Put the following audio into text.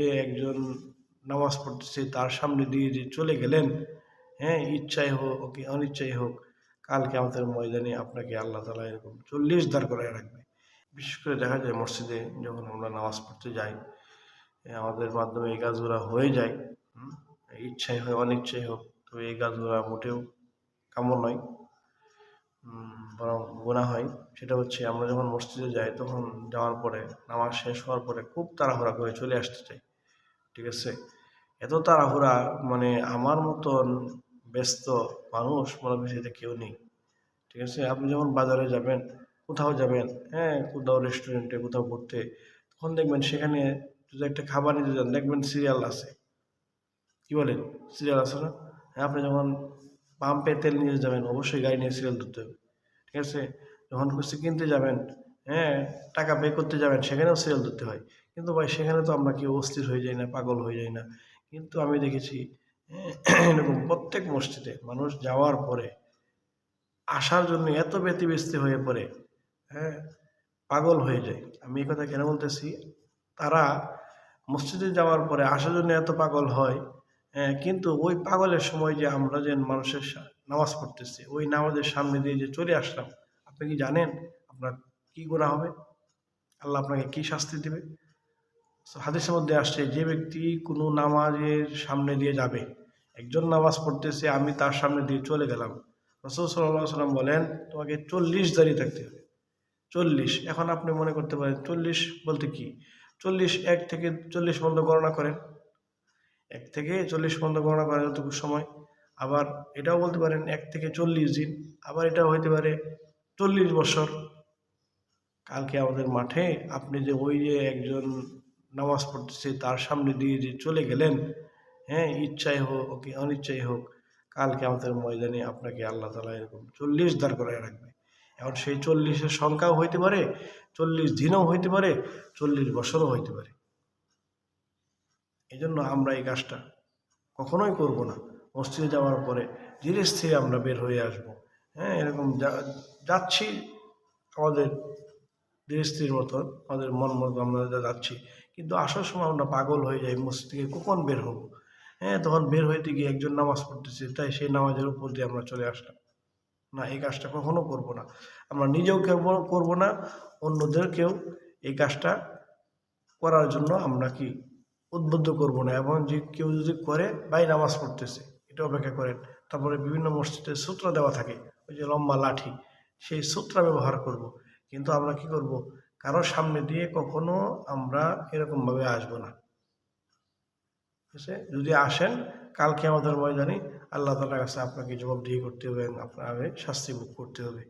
যে একজন নামাজ পড়তেছে, তার সামনে দিয়ে যে চলে গেলেন হ্যাঁ ইচ্ছাই হোক অনিচ্ছাই হোক কালকে আমাদের ময়দানে আপনাকে আল্লাহ তালা এরকম চল্লিশ দাঁড় করায় রাখবে। বিশেষ করে দেখা যায় মসজিদে যখন আমরা নামাজ পড়তে যাই আমাদের মাধ্যমে এই কাজগুলো হয়ে যায় ইচ্ছাই হোক, অনিচ্ছাই হোক তবে এই কাজগুলো মোটেও কামড় নয় বরং গোনা হয়। সেটা হচ্ছে আমরা যখন মসজিদে যাই, তখন যাওয়ার পরে, নামাজ শেষ হওয়ার পরে খুব তাড়াহুড়া করে চলে আসতে চাই। ঠিক আছে? এত তাড়াহুড়া মানে আমার মতন ব্যস্ত মানুষ মনে পৃথিবীতে কেউ নেই। ঠিক আছে? আপনি যখন বাজারে যাবেন, কোথাও যাবেন হ্যাঁ কোথাও রেস্টুরেন্টে কোথাও ঘুরতে, তখন দেখবেন সেখানে যদি একটা খাবার নিতে যান, দেখবেন সিরিয়াল আছে। কি বলেন? সিরিয়াল আছে না? হ্যাঁ আপনি যখন পাম্পে তেল নিয়ে যাবেন, অবশ্যই গাড়ি নিয়ে সিরিয়াল ধরতে হবে। ঠিক আছে? যখন কিছু কিনতে যাবেন হ্যাঁ টাকা পে করতে যাবেন, সেখানেও সিরিয়াল ধরতে হয়। কিন্তু ভাই সেখানে তো আমরা কেউ অস্থির হয়ে যাই না পাগল হয়ে যাই না। কিন্তু আমি দেখেছি হ্যাঁ, এরকম প্রত্যেক মসজিদে মানুষ যাওয়ার পরে আসার জন্য এত ব্যতিব্যস্ত হয়ে পড়ে হ্যাঁ পাগল হয়ে যায়। আমি এই কথা কেন বলতেছি? তারা মসজিদে যাওয়ার পরে আসার জন্য এত পাগল হয় হ্যাঁ, কিন্তু ওই পাগলের সময় যে আমরা যে মানুষের নামাজ পড়তেছি ওই নামাজের সামনে দিয়ে যে চলে আসলাম আপনি কি জানেন আপনার কি করা হবে? আল্লাহ আপনাকে কি শাস্তি দেবে? হাদিসের মধ্যে আসছে, যে ব্যক্তি কোনো নামাজের সামনে দিয়ে যাবে, একজন নামাজ পড়তেছে, আমি তার সামনে দিয়ে চলে গেলাম। রসুল সাল্লাহ সাল্লাম বলেন, তোমাকে চল্লিশ দাঁড়িয়ে থাকতে হবে। চল্লিশ, এখন আপনি মনে করতে পারেন, চল্লিশ বলতে কি? চল্লিশ এক থেকে চল্লিশ বন্ধ গণনা করেন। এক থেকে চল্লিশ বন্ধ গণনা করেন যতটুকু সময়। আবার এটাও বলতে পারেন, এক থেকে চল্লিশ দিন। আবার এটাও হইতে পারে, চল্লিশ বছর। কালকে আমাদের মাঠে আপনি যে ওই যে একজন নামাজ পড়তেছে, তার সামনে দিয়ে যে চলে গেলেন হ্যাঁ ইচ্ছাই হোক কি অনিচ্ছাই হোক কালকে আমাদের ময়দানে আপনাকে আল্লাহ তালা এরকম চল্লিশ দাঁড় করায় রাখবে। এখন সেই চল্লিশের সংখ্যাও হইতে পারে, চল্লিশ দিনও হইতে পারে, চল্লিশ বছরও হইতে পারে। এই জন্য আমরা এই কাজটা কখনোই করব না। মসজিদে যাওয়ার পরে ধীরে স্থিরে আমরা বের হয়ে আসব। হ্যাঁ এরকম যাচ্ছি আমাদের ধীরে স্থির মতন, আমাদের মন মতো আমরা যাচ্ছি কিন্তু আসার সময় আমরা পাগল হয়ে যাই, মসজিদ কখন বের হব? হ্যাঁ তখন বের হইতে গিয়ে একজন নামাজ পড়তেছে, তাই সেই নামাজের উপর দিয়ে আমরা চলে আসলাম। না, এই কাজটা কখনো করব না। আমরা নিজেও কেউ করব না অন্যদেরকেও এই কাজটা করার জন্য আমরা কি উদ্বুদ্ধ করব না? এবং যে কেউ যদি করে, ভাই নামাজ পড়তেছে, এটা অপেক্ষা করেন। তারপরে বিভিন্ন মসজিদে সূত্র দেওয়া থাকে, ওই যে লম্বা লাঠি, সেই সূত্র ব্যবহার করব। কিন্তু আমরা কি করব? কারোর সামনে দিয়ে কখনো আমরা এরকমভাবে আসব না। ঠিক আছে যদি আসেন কালকে আমাদের ময়দানে আল্লাহ তালার কাছে আপনাকে জবাবদিহি করতে হবে এবং আপনাকে শাস্তি ভোগ করতে হবে।